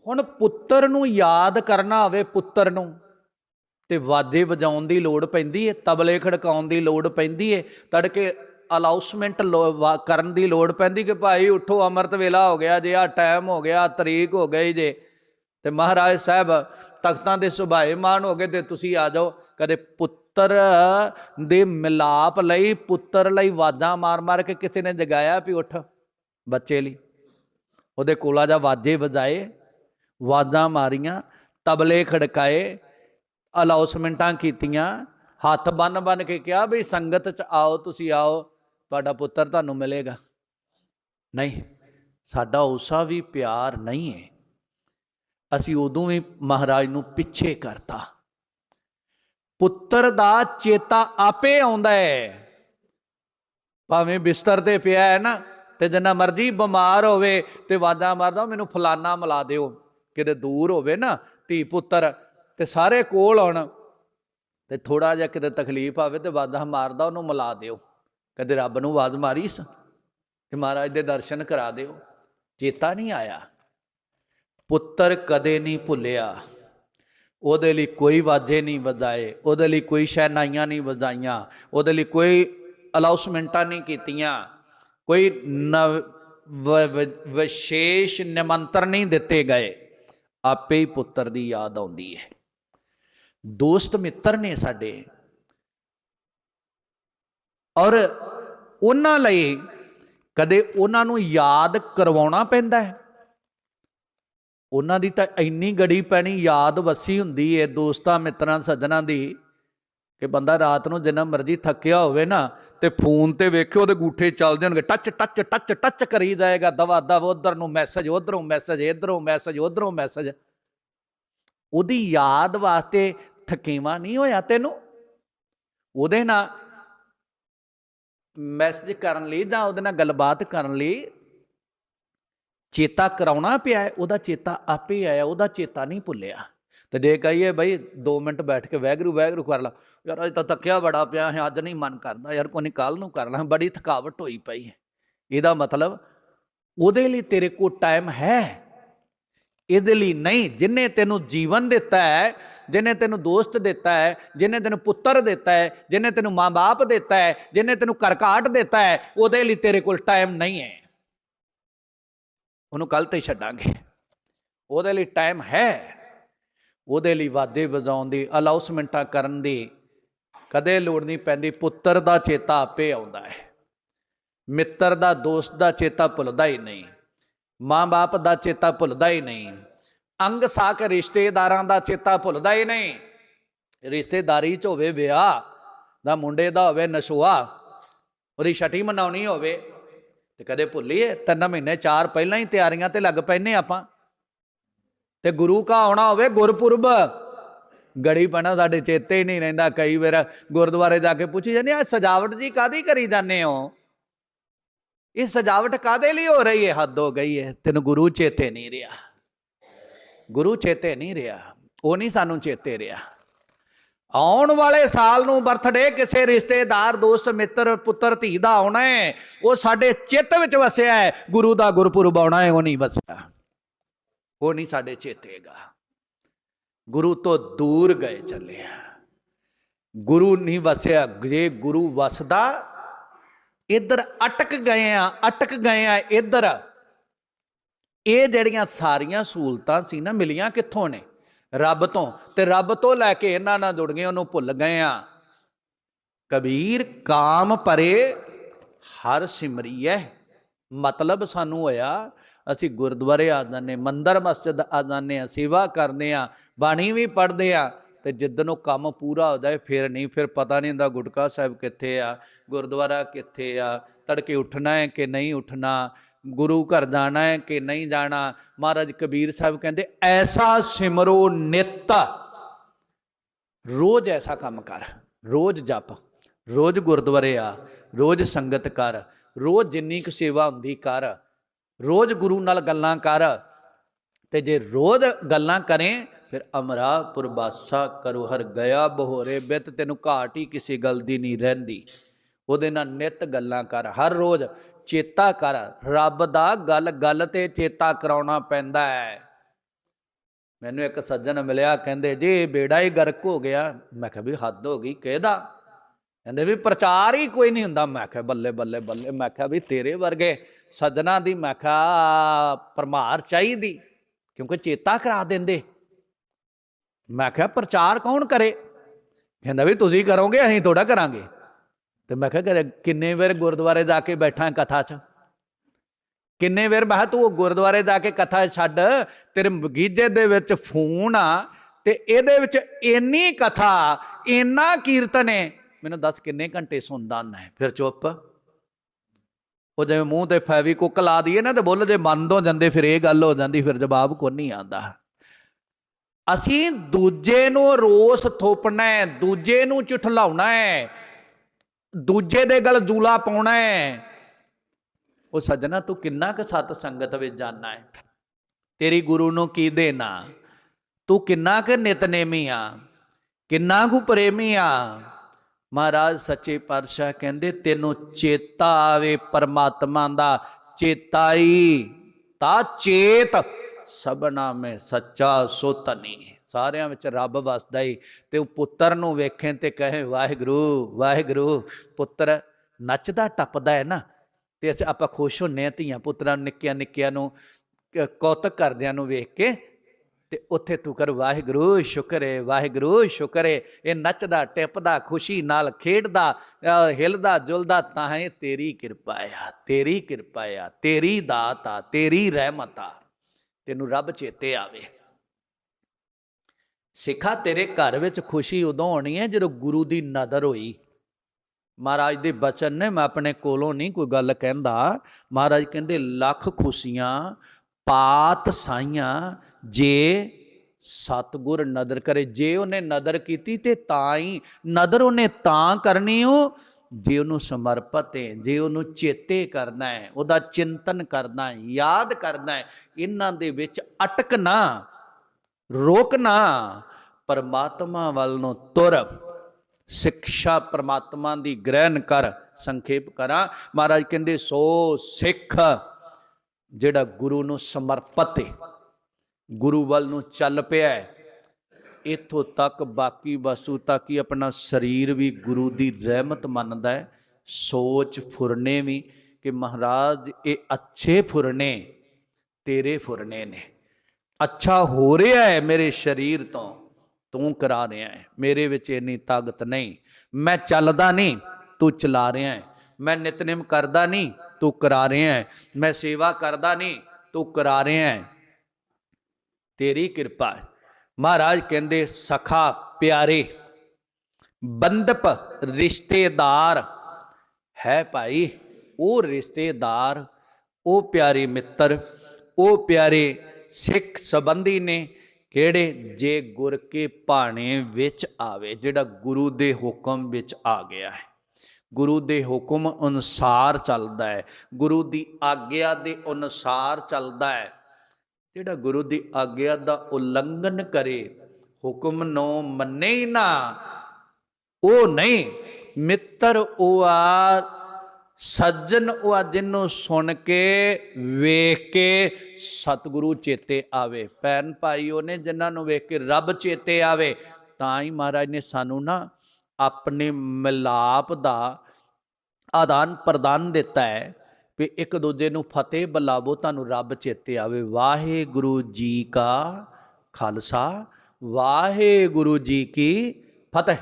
ਹੁਣ ਪੁੱਤਰ ਨੂੰ ਯਾਦ ਕਰਨਾ ਹੋਵੇ ਪੁੱਤਰ ਨੂੰ ਤੇ ਵਾਦੇ ਵਜਾਉਣ ਦੀ ਲੋੜ ਪੈਂਦੀ ਹੈ ਤਬਲੇ ਖੜਕਾਉਣ ਦੀ ਲੋੜ ਪੈਂਦੀ ਹੈ ਤੜਕੇ ਅਲਾਉਸਮੈਂਟ ਕਰਨ ਦੀ ਲੋੜ ਪੈਂਦੀ ਕਿ ਭਾਈ ਉਠੋ, ਅੰਮ੍ਰਿਤ ਵੇਲਾ ਹੋ ਗਿਆ ਜੇ ਆ ਟਾਈਮ ਹੋ ਗਿਆ ਤਰੀਕ ਹੋ ਗਈ ਜੇ। ਤੇ ਮਹਾਰਾਜ ਸਾਹਿਬ ਤਖਤਾਂ ਦੇ ਸੁਭਾਏ ਮਾਨ ਹੋ ਗਏ ਤੇ ਤੁਸੀਂ ਆ ਜਾਓ, ਕਦੇ ਪੁੱਤਰ ਦੇ ਮਿਲਾਪ ਲਈ, ਪੁੱਤਰ ਲਈ ਵਾਜਾਂ ਮਾਰ-ਮਾਰ ਕੇ ਕਿਸੇ ਨੇ ਜਗਾਇਆ ਵੀ ਉੱਠ ਬੱਚੇ ਲਈ। ਉਹਦੇ ਕੋਲਾ ਜਾ ਵਾਜੇ ਵਜਾਏ ਵਾਜਾਂ ਮਾਰੀਆਂ, ਤਬਲੇ ਖੜਕਾਏ ਅਲਾਉਸਮੈਂਟਾਂ ਕੀਤੀਆਂ, ਹੱਥ ਬੰਨ-ਬੰਨ ਕੇ ਕਿਹਾ ਵੀ ਸੰਗਤ 'ਚ ਆਓ, ਤੁਸੀਂ ਆਓ, ਤੁਹਾਡਾ ਪੁੱਤਰ ਤੁਹਾਨੂੰ ਮਿਲੇਗਾ। ਨਹੀਂ, ਸਾਡਾ ਉਸਾ ਵੀ ਪਿਆਰ ਨਹੀਂ ਹੈ ਅਸੀਂ ਉਦੋਂ ਵੀ ਮਹਾਰਾਜ ਨੂੰ ਪਿੱਛੇ ਕਰਤਾ। ਪੁੱਤਰ ਦਾ ਚੇਤਾ ਆਪੇ ਆਉਂਦਾ ਹੈ ਭਾਵੇਂ ਬਿਸਤਰ ਤੇ ਪਿਆ ਹੈ ਨਾ, ਤੇ ਜਿੰਨਾ ਮਰਜ਼ੀ ਬਿਮਾਰ ਹੋਵੇ ਤੇ ਵਾਜਾ ਮਾਰਦਾ ਮੈਨੂੰ ਫਲਾਨਾ ਮਿਲਾ ਦਿਓ। ਕਿਤੇ ਦੂਰ ਹੋਵੇ ਨਾ, ਧੀ ਪੁੱਤਰ ਤੇ ਸਾਰੇ ਕੋਲ ਆਉਣ ਤੇ ਥੋੜਾ ਜਿਹਾ ਕਿਤੇ ਤਕਲੀਫ ਆਵੇ ਤੇ ਵਾਜਾ ਮਾਰਦਾ, ਉਹਨੂੰ ਮਿਲਾ ਦਿਓ। ਕਦੇ ਰੱਬ ਨੂੰ ਆਵਾਜ਼ ਮਾਰੀ ਸ ਮਹਾਰਾਜ ਦੇ ਦਰਸ਼ਨ ਕਰਾ ਦਿਓ। ਚੇਤਾ ਨਹੀਂ ਆਇਆ। ਪੁੱਤਰ ਕਦੇ ਨਹੀਂ ਭੁੱਲਿਆ। ਉਹਦੇ ਲਈ ਕੋਈ ਵਾਜੇ ਨਹੀਂ ਵਜਾਏ ਉਹਦੇ ਲਈ ਕੋਈ ਸ਼ਹਿਨਾਈਆਂ ਨਹੀਂ ਵਜਾਈਆਂ ਉਹਦੇ ਲਈ ਕੋਈ ਅਲਾਉਸਮੈਂਟਾਂ ਨਹੀਂ ਕੀਤੀਆਂ। ਕੋਈ ਵਿਸ਼ੇਸ਼ ਨਿਮੰਤਰਣ ਨਹੀਂ ਦਿੱਤੇ ਗਏ। ਆਪੇ ਹੀ ਪੁੱਤਰ ਦੀ ਯਾਦ ਆਉਂਦੀ ਹੈ। ਦੋਸਤ ਮਿੱਤਰ ਨੇ ਸਾਡੇ। ਔਰ ਉਹਨਾਂ ਲਈ ਕਦੇ ਉਹਨਾਂ ਨੂੰ ਯਾਦ ਕਰਵਾਉਣਾ ਪੈਂਦਾ ਹੈ। ਉਹਨਾਂ ਦੀ ਤਾਂ ਇੰਨੀ ਗੜੀ ਪੈਣੀ ਯਾਦ ਵਸੀ ਹੁੰਦੀ ਏ ਦੋਸਤਾਂ, ਮਿੱਤਰਾਂ, ਸੱਜਣਾ ਦੀ ਕਿ ਬੰਦਾ ਰਾਤ ਨੂੰ ਜਿੰਨਾ ਮਰਜ਼ੀ ਥੱਕਿਆ ਹੋਵੇ ਨਾ ਤੇ ਫੋਨ ਤੇ ਵੇਖਿਓ ਉਹਦੇ ਗੂਠੇ ਚੱਲਦੇ ਹੋਣਗੇ ਟੱਚ ਟੱਚ ਟੱਚ ਟੱਚ ਕਰੀ ਜਾਏਗਾ ਦਵਾ ਦਵ ਉਧਰ ਨੂੰ ਮੈਸੇਜ, ਉਧਰੋਂ ਮੈਸੇਜ, ਇਧਰੋਂ ਮੈਸੇਜ, ਉਧਰੋਂ ਮੈਸੇਜ। ਉਹਦੀ ਯਾਦ ਵਾਸਤੇ ਥਕੇਵਾ ਨਹੀਂ ਹੋਇਆ ਤੈਨੂੰ? ਉਹਦੇ ਨਾਲ ਮੈਸੇਜ ਕਰਨ ਲਈ ਜਾਂ ਉਹਦੇ ਨਾਲ ਗੱਲਬਾਤ ਕਰਨ ਲਈ ਚੇਤਾ ਕਰਾਉਣਾ ਪਿਆ ਉਹਦਾ ਚੇਤਾ ਆਪੇ ਆਇਆ, ਉਹਦਾ ਚੇਤਾ ਨਹੀਂ ਭੁੱਲਿਆ। ਤੇ ਜੇ ਕਹੀਏ ਬਈ 2 ਮਿੰਟ ਬੈਠ ਕੇ ਵੈਗਰੂ ਵੈਗਰੂ ਕਰ ਲਾ, ਯਾਰ ਅੱਜ ਤਾਂ ਥੱਕਿਆ ਬੜਾ ਪਿਆ ਹੈ, ਅੱਜ ਨਹੀਂ ਮਨ ਕਰਦਾ, ਯਾਰ ਕੋਈ ਕੱਲ ਨੂੰ ਕਰ ਲਾਂ, ਬੜੀ ਥਕਾਵਟ ਹੋਈ ਪਈ ਹੈ। ਇਹਦਾ ਮਤਲਬ ਉਹਦੇ ਲਈ ਤੇਰੇ ਕੋਲ ਟਾਈਮ ਹੈ। ਇਹਦੇ ਲਈ ਨਹੀਂ, ਜਿਨੇ ਤੈਨੂੰ ਜੀਵਨ ਦਿੱਤਾ ਹੈ, ਜਿਨੇ ਤੈਨੂੰ ਦੋਸਤ ਦਿੱਤਾ ਹੈ, ਜਿਨੇ ਤੈਨੂੰ ਪੁੱਤਰ ਦਿੱਤਾ ਹੈ, ਜਿਨੇ ਤੈਨੂੰ ਮਾਂ-ਬਾਪ ਦਿੱਤਾ ਹੈ, ਜਿਨੇ ਤੈਨੂੰ ਕਰਕਾਟ ਦਿੱਤਾ ਹੈ, ਉਹਦੇ ਲਈ ਤੇਰੇ ਕੋਲ ਟਾਈਮ ਨਹੀਂ ਹੈ। ਉਹਨੂੰ ਕੱਲ ਤੇ ਛੱਡਾਂਗੇ। ਉਹਦੇ ਲਈ ਟਾਈਮ ਹੈ। ਉਹਦੇ ਲਈ ਵਾਦੇ ਵਜਾਉਣ ਦੀ ਅਲਾਉਸਮੈਂਟਾਂ ਕਰਨ ਦੀ ਕਦੇ ਲੋੜ ਨਹੀਂ ਪੈਂਦੀ। ਪੁੱਤਰ ਦਾ ਚੇਤਾ ਆਪੇ ਆਉਂਦਾ ਹੈ। ਮਿੱਤਰ ਦਾ, ਦੋਸਤ ਦਾ ਚੇਤਾ ਭੁੱਲਦਾ ਹੀ ਨਹੀਂ। ਮਾਂ-ਬਾਪ ਦਾ ਚੇਤਾ ਭੁੱਲਦਾ ਹੀ ਨਹੀਂ। ਅੰਗ ਸਾਕ ਰਿਸ਼ਤੇਦਾਰਾਂ ਦਾ ਚੇਤਾ ਭੁੱਲਦਾ ਹੀ ਨਹੀਂ। ਰਿਸ਼ਤੇਦਾਰੀ ਚ ਹੋਵੇ ਵਿਆਹ ਦਾ, ਮੁੰਡੇ ਦਾ ਹੋਵੇ ਨਸ਼ੋਆ, ਉਹਦੀ ਛਟੀ ਮਨਾਉਣੀ ਹੋਵੇ, ਤੇ ਕਦੇ ਭੁੱਲੀਏ, ਤਿੰਨ ਮਹੀਨੇ, ਚਾਰ ਪਹਿਲਾਂ ਹੀ ਤਿਆਰੀਆਂ ਤੇ ਲੱਗ ਪੈਨੇ ਆਪਾਂ। ਤੇ ਗੁਰੂ ਕਾ ਆਉਣਾ ਹੋਵੇ ਗੁਰਪੁਰਬ, ਗੜੀ ਪੈਣਾ ਸਾਡੇ ਚੇਤੇ ਹੀ ਨਹੀਂ ਰਹਿੰਦਾ। ਕਈ ਵਾਰ ਗੁਰਦੁਆਰੇ ਜਾ ਕੇ ਪੁੱਛੀ ਜਾਂਦੇ ਆ, ਸਜਾਵਟ ਜੀ ਕਾਦੀ ਕਰੀ ਜਾਂਦੇ ਹੋ? ਇਹ ਸਜਾਵਟ ਕਾਦੇ ਲਈ ਹੋ ਰਹੀ ਹੈ? ਹੱਦ ਹੋ ਗਈ ਹੈ। ਤੈਨੂੰ ਗੁਰੂ ਚੇਤੇ ਨਹੀਂ ਰਿਹਾ। ਗੁਰੂ ਚੇਤੇ ਨਹੀਂ ਰਿਹਾ। ਉਹ ਨਹੀਂ ਸਾਨੂੰ ਚੇਤੇ ਰਿਹਾ। ਆਉਣ ਵਾਲੇ ਸਾਲ ਨੂੰ ਬਰਥਡੇ ਕਿਸੇ ਰਿਸ਼ਤੇਦਾਰ, ਦੋਸਤ, ਮਿੱਤਰ, ਪੁੱਤਰ, ਧੀ ਦਾ ਆਉਣਾ ਹੈ। ਉਹ ਸਾਡੇ ਚਿੱਤ ਵਿੱਚ ਵਸਿਆ ਹੈ। ਗੁਰੂ ਦਾ ਗੁਰਪੁਰਬ ਆਉਣਾ ਹੈ, ਉਹ ਨਹੀਂ ਵਸਿਆ। ਉਹ ਨਹੀਂ ਸਾਡੇ ਚੇਤੇਗਾ ਗੁਰੂ ਤੋਂ ਦੂਰ ਗਏ ਚੱਲੇ ਆ। ਗੁਰੂ ਨਹੀਂ ਵਸਿਆ। ਜੇ ਗੁਰੂ ਵਸਦਾ ਇੱਧਰ ਅਟਕ ਗਏ ਆ, ਅਟਕ ਗਏ ਆ ਇੱਧਰ। ਇਹ ਜਿਹੜੀਆਂ ਸਾਰੀਆਂ ਸਹੂਲਤਾਂ ਸੀ ਨਾ, ਮਿਲੀਆਂ ਕਿੱਥੋਂ ਨੇ? ਰੱਬ ਤੋਂ। ਤੇ ਰੱਬ ਤੋਂ ਲੈ ਕੇ ਇਹਨਾਂ ਨਾਲ ਜੁੜ ਗਏ, ਉਹਨੂੰ ਭੁੱਲ ਗਏ ਆ। ਕਬੀਰ, ਕਾਮ ਪਰੇ ਹਰ ਸਿਮਰੀਐ। ਮਤਲਬ ਸਾਨੂੰ ਹੋਇਆ, ਅਸੀਂ ਗੁਰਦੁਆਰੇ ਆ ਜਾਂਦੇ, ਮੰਦਰ, ਮਸਜਿਦ ਆ ਜਾਂਦੇ ਆ, ਸੇਵਾ ਕਰਦੇ ਆ, ਬਾਣੀ ਵੀ ਪੜ੍ਹਦੇ ਆ। ਤੇ ਜਿੱਦਨ ਉਹ ਕੰਮ ਪੂਰਾ ਹੋ ਜਾਏ ਫਿਰ ਨਹੀਂ, ਫਿਰ ਪਤਾ ਨਹੀਂ ਹੁੰਦਾ ਗੁਟਕਾ ਸਾਹਿਬ ਕਿੱਥੇ ਆ, ਗੁਰਦੁਆਰਾ ਕਿੱਥੇ ਆ, ਤੜਕੇ ਉੱਠਣਾ ਹੈ ਕਿ ਨਹੀਂ ਉੱਠਣਾ, ਗੁਰੂ ਘਰ ਜਾਣਾ ਹੈ ਕਿ ਨਹੀਂ ਜਾਣਾ। ਮਹਾਰਾਜ ਕਬੀਰ ਸਾਹਿਬ ਕਹਿੰਦੇ, ਐਸਾ ਸਿਮਰੋ ਨਿਤ। ਰੋਜ਼ ਐਸਾ ਕੰਮ ਕਰ, ਰੋਜ਼ ਜਪ, ਰੋਜ਼ ਗੁਰਦੁਆਰੇ ਆ, ਰੋਜ਼ ਸੰਗਤ ਕਰ, ਰੋਜ਼ ਜਿੰਨੀ ਕੁ ਸੇਵਾ ਹੁੰਦੀ ਕਰ, ਰੋਜ਼ ਗੁਰੂ ਨਾਲ ਗੱਲਾਂ ਕਰ ਤੇ ਜੇ ਰੋਜ਼ ਗੱਲਾਂ ਕਰੇ, ਫਿਰ ਅਮਰਾਪੁਰ ਬਾਸਾ ਕਰੋ ਹਰ ਗਿਆ ਬਹੋਰੇ ਬਿਤ, ਤੈਨੂੰ ਘਾਟ ਹੀ ਕਿਸੇ ਗੱਲ ਦੀ ਨਹੀਂ ਰਹਿੰਦੀ। ਉਹਦੇ ਨਾਲ ਨਿਤ ਗੱਲਾਂ ਕਰ, ਹਰ ਰੋਜ਼ ਚੇਤਾ ਕਰ, ਰੱਬ ਦਾ ਗੱਲ ਗੱਲ ਤੇ ਚੇਤਾ ਕਰਾਉਣਾ ਪੈਂਦਾ ਹੈ। ਮੈਨੂੰ ਇੱਕ ਸੱਜਣ ਮਿਲਿਆ, ਕਹਿੰਦੇ, ਜੀ ਬੇੜਾ ਹੀ ਗਰਕ ਹੋ ਗਿਆ, ਮੈਂ ਕਿਹਾ ਵੀ ਹੱਦ ਹੋ ਗਈ, ਕਿਹਦਾ? ਕਹਿੰਦੇ ਵੀ, ਪ੍ਰਚਾਰ ਹੀ ਕੋਈ ਨਹੀਂ ਹੁੰਦਾ। ਮੈਂ ਕਿਹਾ, ਬੱਲੇ ਬੱਲੇ ਬੱਲੇ। ਮੈਂ ਕਿਹਾ, ਵੀ ਤੇਰੇ ਵਰਗੇ ਸੱਜਣਾ ਦੀ ਮੈਂ ਕਿਹਾ ਪਰਮਾਰ ਚਾਹੀਦੀ। ਕਿਉਂਕਿ ਚੇਤਾ ਕਰਾ ਦਿੰਦੇ। ਮੈਂ ਕਿਹਾ, ਪ੍ਰਚਾਰ ਕੌਣ ਕਰੇ? ਕਹਿੰਦਾ ਵੀ, ਤੁਸੀਂ ਕਰੋਗੇ, ਅਸੀਂ ਥੋੜਾ ਕਰਾਂਗੇ। ਤੇ ਮੈਂ ਕਿਹਾ ਕਿੰਨੇ ਵਾਰ ਗੁਰਦੁਆਰੇ ਜਾ ਕੇ ਬੈਠਾ ਕਥਾ 'ਚ? ਕਿੰਨੇ ਵਾਰ? ਮੈਂ ਕਿਹਾ, ਤੂੰ ਗੁਰਦੁਆਰੇ ਜਾ ਕੇ ਕਥਾ ਛੱਡ, ਤੇਰੇ ਬਗੀਚੇ ਦੇ ਵਿੱਚ ਫੋਨ ਆ ਤੇ ਇਹਦੇ ਵਿੱਚ ਇੰਨੀ ਕਥਾ, ਇੰਨਾ ਕੀਰਤਨ ਹੈ ਮੈਨੂੰ ਦੱਸ ਕਿੰਨੇ ਘੰਟੇ ਸੁਣਦਾ ਨਾ ਫਿਰ ਚੁੱਪ। ਉਹ ਜਿਵੇਂ ਮੂੰਹ ਤੇ ਫੈਵੀਕੁੱਕ ਲਾ ਦਈਏ ਨਾ ਤੇ ਬੁੱਲ ਜੇ ਬੰਦ ਹੋ ਜਾਂਦੇ, ਫਿਰ ਇਹ ਗੱਲ ਹੋ ਜਾਂਦੀ, ਫਿਰ ਜਵਾਬ ਕੋਈ ਨਹੀਂ ਆਉਂਦਾ। ਅਸੀਂ ਦੂਜੇ ਨੂੰ ਰੋਸ ਥੋਪਣਾ ਹੈ, ਦੂਜੇ ਨੂੰ ਚੁਠਲਾਉਣਾ ਹੈ, ਦੂਜੇ ਦੇ ਗਲ ਜੂਲਾ ਪਾਉਣਾ ਹੈ। ਉਹ ਸੱਜਣਾ, ਤੂੰ ਕਿੰਨਾ ਕੁ ਸਤ ਸੰਗਤ ਵਿੱਚ ਜਾਣਾ ਹੈ? ਤੇਰੀ ਗੁਰੂ ਨੂੰ ਕੀ ਦੇਣਾ? ਤੂੰ ਕਿੰਨਾ ਕੁ ਨਿਤਨੇਮੀ ਆ? ਕਿੰਨਾ ਕੁ ਪ੍ਰੇਮੀ ਆ? ਮਹਾਰਾਜ ਸੱਚੇ ਪਾਤਸ਼ਾਹ ਕਹਿੰਦੇ, ਤੈਨੂੰ ਚੇਤਾ ਆਵੇ ਪਰਮਾਤਮਾ ਦਾ, ਚੇਤਾਈ ਤਾ ਚੇਤ। ਸਭਨਾ ਮੈਂ ਸੱਚਾ ਸੋਤਨੀ ਸਾਰਿਆਂ ਵਿੱਚ ਰੱਬ ਵਸਦਾ ਈ। ਤੇ ਉਹ ਪੁੱਤਰ ਨੂੰ ਵੇਖੇ ਤੇ ਕਹੇ, ਵਾਹਿਗੁਰੂ ਵਾਹਿਗੁਰੂ। ਪੁੱਤਰ ਨੱਚਦਾ, ਟੱਪਦਾ ਹੈ ਨਾ। ਤੇ ਅਸੀਂ ਆਪਾਂ ਖੁਸ਼ ਹੁੰਨੇ ਆ ਧੀਆਂ ਪੁੱਤਰਾਂ ਨੂੰ ਨਿੱਕਿਆਂ ਨਿੱਕਿਆਂ ਨੂੰ ਕੌਤਕ ਕਰਦਿਆਂ ਨੂੰ ਵੇਖ ਕੇ ਤੇ ਉੱਥੇ ਤੂੰ ਕਰ ਵਾਹਿਗੁਰੂ, ਸ਼ੁਕਰ ਹੈ ਵਾਹਿਗੁਰੂ, ਸ਼ੁਕਰ ਹੈ ਇਹ ਨੱਚਦਾ, ਟਿੱਪਦਾ, ਖੁਸ਼ੀ ਨਾਲ ਖੇਡਦਾ, ਅਹ ਹਿਲਦਾ, ਜੁਲਦਾ, ਤਾਂ ਹੈ ਤੇਰੀ ਕਿਰਪਾ ਆ, ਤੇਰੀ ਕਿਰਪਾ ਆ, ਤੇਰੀ ਦਾਤ ਆ, ਤੇਰੀ ਰਹਿਮਤ ਆ, ਤੈਨੂੰ ਰੱਬ ਚੇਤੇ ਆਵੇ। ਸਿੱਖਾ ਤੇਰੇ ਘਰ ਵਿੱਚ ਖੁਸ਼ੀ ਉਦੋਂ ਆਉਣੀ ਹੈ ਜਦੋਂ ਗੁਰੂ ਦੀ ਨਜ਼ਰ ਹੋਈ। ਮਹਾਰਾਜ ਦੇ ਬਚਨ ਨੇ, ਮੈਂ ਆਪਣੇ ਕੋਲੋਂ ਨਹੀਂ ਕੋਈ ਗੱਲ ਕਹਿੰਦਾ। ਮਹਾਰਾਜ ਕਹਿੰਦੇ, ਲੱਖ ਖੁਸ਼ੀਆਂ ਪਾਤ ਸਾਈਆਂ ਜੇ ਸਤਗੁਰ ਨਦਰ ਕਰੇ। ਜੇ ਉਹਨੇ ਨਦਰ ਕੀਤੀ ਤੇ ਤਾਂ ਹੀ ਨਦਰ ਉਹਨੇ ਤਾਂ ਕਰਨੀ ਉਹ ਜੇ ਉਹਨੂੰ ਸਮਰਪਿਤ ਹੈ ਜੇ ਉਹਨੂੰ ਚੇਤੇ ਕਰਨਾ ਹੈ ਉਹਦਾ ਚਿੰਤਨ ਕਰਨਾ ਹੈ ਯਾਦ ਕਰਨਾ ਹੈ ਇਹਨਾਂ ਦੇ ਵਿੱਚ ਅਟਕਣਾ ਰੋਕਣਾ ਪਰਮਾਤਮਾ ਵੱਲ ਨੂੰ ਤੁਰ, ਸਿੱਖਿਆ ਪਰਮਾਤਮਾ ਦੀ ਗ੍ਰਹਿਣ ਕਰ, ਸੰਖੇਪ ਕਰਾਂ। ਮਹਾਰਾਜ ਕਹਿੰਦੇ, ਸੋ ਸਿੱਖ ਜਿਹੜਾ ਗੁਰੂ ਨੂੰ ਸਮਰਪਿਤ ਹੈ ਗੁਰੂ ਵੱਲ ਨੂੰ ਚੱਲ ਪਿਆ ਹੈ ਇਥੋਂ ਤੱਕ ਬਾਕੀ ਵਸੂ ਤੱਕ ਹੀ ਆਪਣਾ ਸਰੀਰ ਵੀ ਗੁਰੂ ਦੀ ਰਹਿਮਤ ਮੰਨਦਾ ਹੈ ਸੋਚ ਫੁਰਨੇ ਵੀ ਕਿ ਮਹਾਰਾਜ ਇਹ ਅੱਛੇ ਫੁਰਨੇ, ਤੇਰੇ ਫੁਰਨੇ ਨੇ। ਅੱਛਾ ਹੋ ਰਿਹਾ ਹੈ ਮੇਰੇ ਸਰੀਰ ਤੋਂ, ਤੂੰ ਕਰਾ ਰਿਹਾ ਹੈ ਮੇਰੇ ਵਿੱਚ ਇੰਨੀ ਤਾਕਤ ਨਹੀਂ। ਮੈਂ ਚੱਲਦਾ ਨਹੀਂ, ਤੂੰ ਚਲਾ ਰਿਹਾ ਹੈ ਮੈਂ ਨਿਤਨੇਮ ਕਰਦਾ ਨਹੀਂ ਤੂੰ ਕਰਾ ਰਿਹਾ ਹੈ। ਮੈਂ ਸੇਵਾ ਕਰਦਾ ਨਹੀਂ, ਤੂੰ ਕਰਾ ਰਿਹਾ ਹੈ। ਤੇਰੀ ਕਿਰਪਾ ਮਹਾਰਾਜ ਕਹਿੰਦੇ, ਸਖਾ ਪਿਆਰੇ ਬੰਦਪ ਰਿਸ਼ਤੇਦਾਰ ਹੈ ਭਾਈ, ਉਹ ਰਿਸ਼ਤੇਦਾਰ, ਉਹ ਪਿਆਰੇ ਮਿੱਤਰ, ਉਹ ਪਿਆਰੇ ਸਿੱਖ ਸੰਬੰਧੀ ਨੇ, ਕਿਹੜੇ ਜੇ ਗੁਰ ਕੇ ਭਾਣੇ ਵਿੱਚ ਆਵੇ, ਜਿਹੜਾ ਗੁਰੂ ਦੇ ਹੁਕਮ ਵਿੱਚ ਆ ਗਿਆ ਹੈ। ਗੁਰੂ ਦੇ ਹੁਕਮ ਅਨੁਸਾਰ ਚੱਲਦਾ ਹੈ। ਗੁਰੂ ਦੀ ਆਗਿਆ ਦੇ ਅਨੁਸਾਰ ਚੱਲਦਾ ਹੈ। ਜਿਹੜਾ ਗੁਰੂ ਦੀ ਆਗਿਆ ਦਾ ਉਲੰਘਣ ਕਰੇ, ਹੁਕਮ ਨੂੰ ਮੰਨੇ ਹੀ ਨਾ, ਉਹ ਨਹੀਂ। ਮਿੱਤਰ ਉਹ ਆ ਸੱਜਣ ਉਹ ਆ ਜਿਹਨੂੰ ਸੁਣ ਕੇ, ਵੇਖ ਕੇ ਸਤਿਗੁਰੂ ਚੇਤੇ ਆਵੇ। ਭੈਣ ਭਾਈ ਉਹਨੇ ਜਿਨ੍ਹਾਂ ਨੂੰ ਵੇਖ ਕੇ ਰੱਬ ਚੇਤੇ ਆਵੇ, ਤਾਂ ਹੀ ਮਹਾਰਾਜ ਨੇ ਸਾਨੂੰ ਨਾ ਆਪਣੇ ਮਿਲਾਪ ਦਾ ਆਦਾਨ ਪ੍ਰਦਾਨ ਦਿੱਤਾ ਹੈ ਵੀ ਇੱਕ ਦੂਜੇ ਨੂੰ ਫਤਿਹ ਬੁਲਾਵੋ, ਤੁਹਾਨੂੰ ਰੱਬ ਚੇਤੇ ਆਵੇ। ਵਾਹਿਗੁਰੂ ਜੀ ਕਾ ਖਾਲਸਾ, ਵਾਹਿਗੁਰੂ ਜੀ ਕੀ ਫਤਿਹ।